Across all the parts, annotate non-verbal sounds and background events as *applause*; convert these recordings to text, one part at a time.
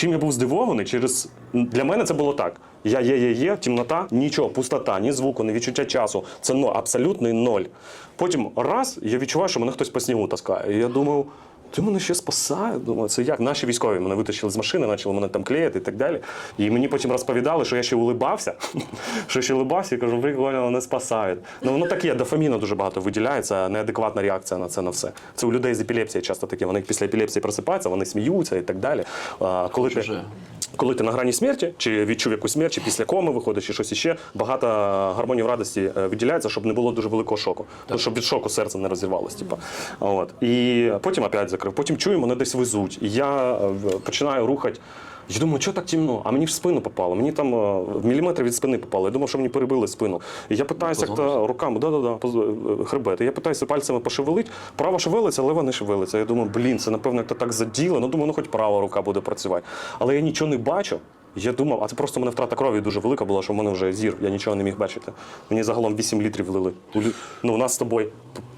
чим я був здивований, через для мене це було так. Я є, є, є, темнота, нічого, пустота, ні звуку, ні відчуття часу. Це ну, абсолютний ноль. Потім раз я відчуваю, що мене хтось по снігу таскає. І я думав. Ти мене ще спасає. Думаю, це як наші військові мене витащили з машини, почали мене там клеїти і так далі. І мені потім розповідали, що я ще улибався, *laughs* що ще улибався і кажу, прикольно, вони спасають. Ну воно є, дофаміну дуже багато виділяється, неадекватна реакція на це на все. Це у людей з епілепсією часто таке. Вони після епілепсії просипаються, вони сміються і так далі. А, коли ти. Коли ти на грані смерті, чи відчув якусь смерть, чи після коми виходиш, чи щось іще, багато гармонів радості е, виділяється, щоб не було дуже великого шоку. Ну, щоб від шоку серце не розірвалося. Типу. От. І потім опять закрив. Потім чую, мене десь везуть. І я е, починаю рухати. Я думаю, що так темно? А мені в спину попало. Мені там е, в міліметр від спини попало. Я думав, що мені перебили спину. І я питаюся як то руками, да-да-да, е, хребет. І я питаюся пальцями пошевелить. Права шевелиться, лева не шевелиться. Я думаю, блін, це напевно як то так заділо. Ну думаю, ну хоч права рука буде працювати. Але я нічого не бачу. Я думав, а це просто в мене втрата крові дуже велика була, що в мене вже зір, я нічого не міг бачити. Мені загалом 8 літрів влили. Ну, у нас з тобою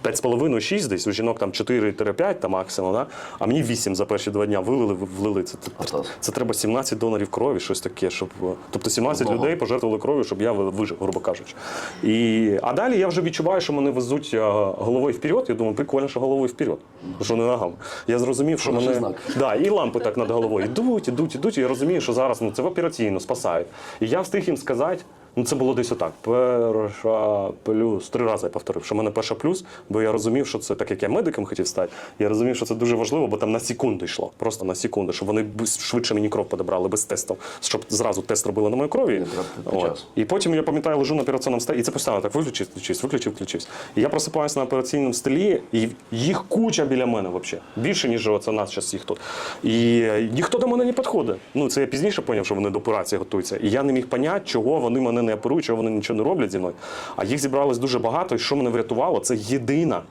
5,5-6 десь, у жінок там 4-5 там максимум, да? а мені 8 за перші два дня вилили, влили. Це, це, це треба 17 донорів крові, щось таке, щоб. е, Тобто 17 Ого. людей пожертвували кров'ю, щоб я вижив, грубо кажучи. І, а далі я вже відчуваю, що мене везуть е, головою вперед. Я думаю, прикольно, що головою вперед, що не ногами. Я зрозумів, що Хороший мене. знак. Да, і лампи так над головою йдуть, ідуть, ідуть. І я розумію, що зараз ну, це в операційну спасають. І я встиг їм сказати. Ну, це було десь отак. Перша плюс. Три рази я повторив, що в мене перша плюс, бо я розумів, що це так як я медиком хотів стати. Я розумів, що це дуже важливо, бо там на секунду йшло. Просто на секунду, щоб вони швидше мені кров подобрали без тесту, щоб зразу тест робили на моїй крові. От. І потім я пам'ятаю, лежу на операційному столі, і це постійно так виключив, включився, виключив, включився. І я просипаюся на операційному столі, і їх куча біля мене взагалі. Більше, ніж оце нас зараз їх тут. І е, ніхто до мене не підходить. Ну, це я пізніше зрозумів, що вони до операції готуються. І я не міг поняти, чого вони мене не оперують, чого вони нічого не роблять зі мною. А їх зібралось дуже багато, і що мене врятувало, це єдина.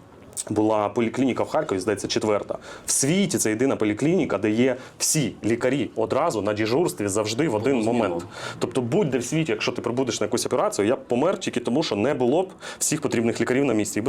Була поліклініка в Харкові, здається, четверта. В світі це єдина поліклініка, де є всі лікарі одразу на дежурстві завжди в один момент. Тобто, будь-де в світі, якщо ти прибудеш на якусь операцію, я б помер тільки тому, що не було б всіх потрібних лікарів на місці.